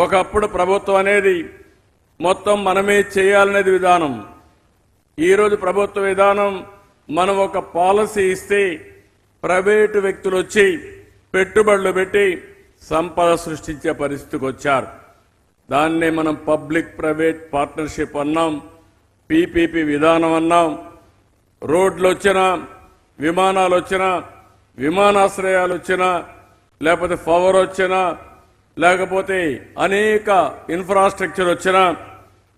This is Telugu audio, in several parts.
ఒకప్పుడు ప్రభుత్వం అనేది మొత్తం మనమే చేయాలనేది విధానం. ఈరోజు ప్రభుత్వ విధానం మనం ఒక పాలసీ ఇస్తే ప్రైవేటు వ్యక్తులు వచ్చి పెట్టుబడులు పెట్టి సంపద సృష్టించే పరిస్థితికి వచ్చారు. దాన్నే మనం పబ్లిక్ ప్రైవేట్ పార్ట్నర్షిప్ అన్నాం పీపీపీ విధానం అన్నాం. రోడ్లు వచ్చినా విమానాలు వచ్చినా విమానాశ్రయాలు వచ్చినా లేకపోతే పవర్ వచ్చినా లేకపోతే అనేక ఇన్ఫ్రాస్ట్రక్చర్ వచ్చినా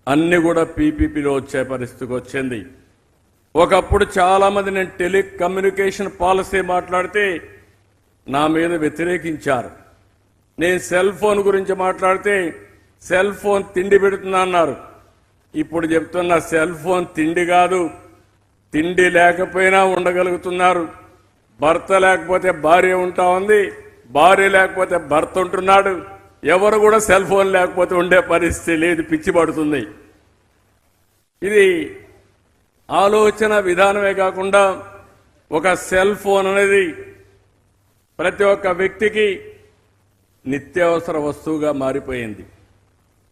అన్ని కూడా పీపీపీలో వచ్చే పరిస్థితికి వచ్చింది. ఒకప్పుడు చాలామంది నేను టెలికమ్యూనికేషన్ పాలసీ మాట్లాడితే నా మీద వ్యతిరేకించారు. నేను సెల్ ఫోన్ గురించి మాట్లాడితే సెల్ ఫోన్ తిండి పెడుతున్నా అన్నారు. ఇప్పుడు చెప్తున్న సెల్ ఫోన్ తిండి కాదు తిండి లేకపోయినా ఉండగలుగుతున్నారు. భర్త లేకపోతే భార్య ఉంటా ఉంది. భార్య లేకపోతే భర్త ఉంటున్నాడు ఎవరు కూడా సెల్ ఫోన్ లేకపోతే ఉండే పరిస్థితి లేదు పిచ్చి పడుతుంది. ఇది ఆలోచన విధానమే కాకుండా ఒక సెల్ ఫోన్ అనేది ప్రతి ఒక్క వ్యక్తికి నిత్యావసర వస్తువుగా మారిపోయింది.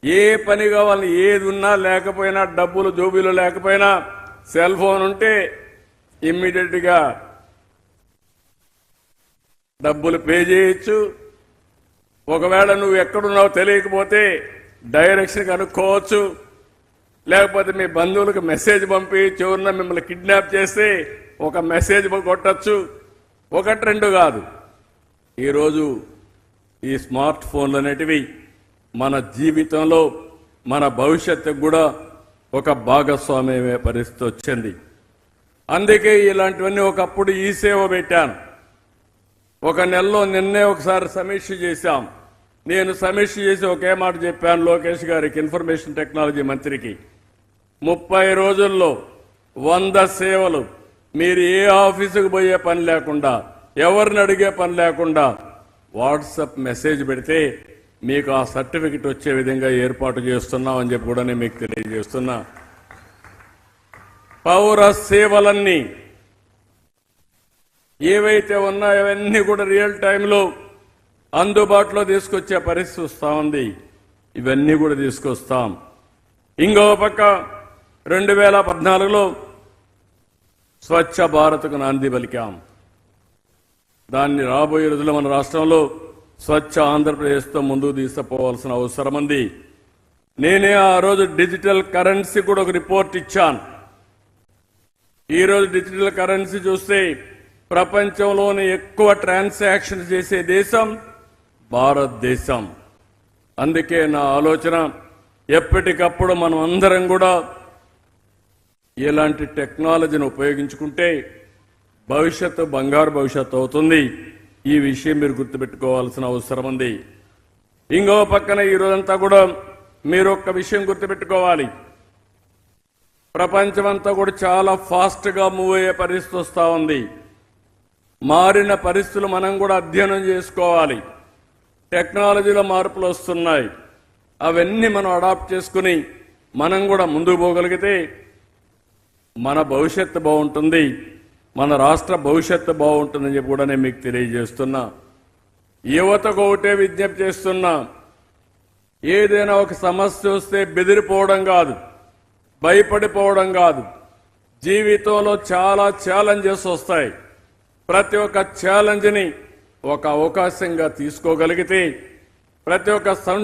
ఏ పని కావాలి ఏది ఉన్నా లేకపోయినా డబ్బులు జోబీలు లేకపోయినా సెల్ ఫోన్ ఉంటే ఇమ్మీడియట్గా డబ్బులు పే చేయొచ్చు. ఒకవేళ నువ్వు ఎక్కడున్నావో తెలియకపోతే డైరెక్షన్ కనుక్కోవచ్చు. లేకపోతే మీ బంధువులకు మెసేజ్ పంపి చివరిన మిమ్మల్ని కిడ్నాప్ చేస్తే ఒక మెసేజ్ కొట్టచ్చు. ఒకటి రెండు కాదు. ఈరోజు ఈ స్మార్ట్ ఫోన్లు అనేటివి మన జీవితంలో మన భవిష్యత్తుకు కూడా ఒక భాగస్వామ్యమే పరిస్థితి వచ్చింది. అందుకే ఇలాంటివన్నీ ఒకప్పుడు ఈ సేవ పెట్టాను. ఒక నెలలో నిన్నే ఒకసారి సమీక్ష చేశాం. నేను సమీక్ష చేసి ఒకే మాట చెప్పాను లోకేష్ గారికి ఇన్ఫర్మేషన్ టెక్నాలజీ మంత్రికి. ముప్పై రోజుల్లో వంద సేవలు మీరు ఏ ఆఫీసుకు పోయే పని లేకుండా ఎవరిని అడిగే పని లేకుండా వాట్సప్ మెసేజ్ పెడితే మీకు ఆ సర్టిఫికెట్ వచ్చే విధంగా ఏర్పాటు చేస్తున్నాం అని చెప్పి కూడా నేను మీకు తెలియజేస్తున్నా. పౌర సేవలన్నీ ఏవైతే ఉన్నాయో అవన్నీ కూడా రియల్ టైంలో అందుబాటులో తీసుకొచ్చే పరిస్థితి వస్తూ ఉంది. ఇవన్నీ కూడా తీసుకొస్తాం. ఇంకో పక్క రెండు వేల పద్నాలుగులో స్వచ్ఛ భారత్కు నాంది పలికాం. దాన్ని రాబోయే రోజుల్లో మన రాష్ట్రంలో స్వచ్ఛ ఆంధ్రప్రదేశ్తో ముందుకు తీసుకుపోవాల్సిన అవసరం ఉంది. నేనే ఆ రోజు డిజిటల్ కరెన్సీ కూడా ఒక రిపోర్ట్ ఇచ్చాను. ఈరోజు డిజిటల్ కరెన్సీ చూస్తే ప్రపంచంలోనే ఎక్కువ ట్రాన్సాక్షన్ చేసే దేశం భారతదేశం. అందుకే నా ఆలోచన ఎప్పటికప్పుడు మనం అందరం కూడా ఇలాంటి టెక్నాలజీని ఉపయోగించుకుంటే భవిష్యత్తు బంగారు భవిష్యత్తు అవుతుంది. ఈ విషయం మీరు గుర్తుపెట్టుకోవాల్సిన అవసరం ఉంది. ఇంకో పక్కన ఈ రోజంతా కూడా మీరు ఒక్క విషయం గుర్తుపెట్టుకోవాలి. ప్రపంచమంతా కూడా చాలా ఫాస్ట్గా మూవ్ అయ్యే పరిస్థితి వస్తూ ఉంది. మారిన పరిస్థితులు మనం కూడా అధ్యయనం చేసుకోవాలి. టెక్నాలజీలో మార్పులు వస్తున్నాయి. అవన్నీ మనం అడాప్ట్ చేసుకుని మనం కూడా ముందుకు పోగలిగితే మన భవిష్యత్తు బాగుంటుంది. మన రాష్ట్ర భవిష్యత్తు బాగుంటుందని చెప్పి కూడా నేను మీకు తెలియజేస్తున్నా. యువతకు ఒకటే విజ్ఞప్తి చేస్తున్నా. ఏదైనా ఒక సమస్య వస్తే బెదిరిపోవడం కాదు. భయపడిపోవడం కాదు. జీవితంలో చాలా ఛాలెంజెస్ వస్తాయి. ప్రతి ఒక్క ఛాలెంజ్ని ఒక అవకాశంగా తీసుకోగలిగితే ప్రతి ఒక్క సం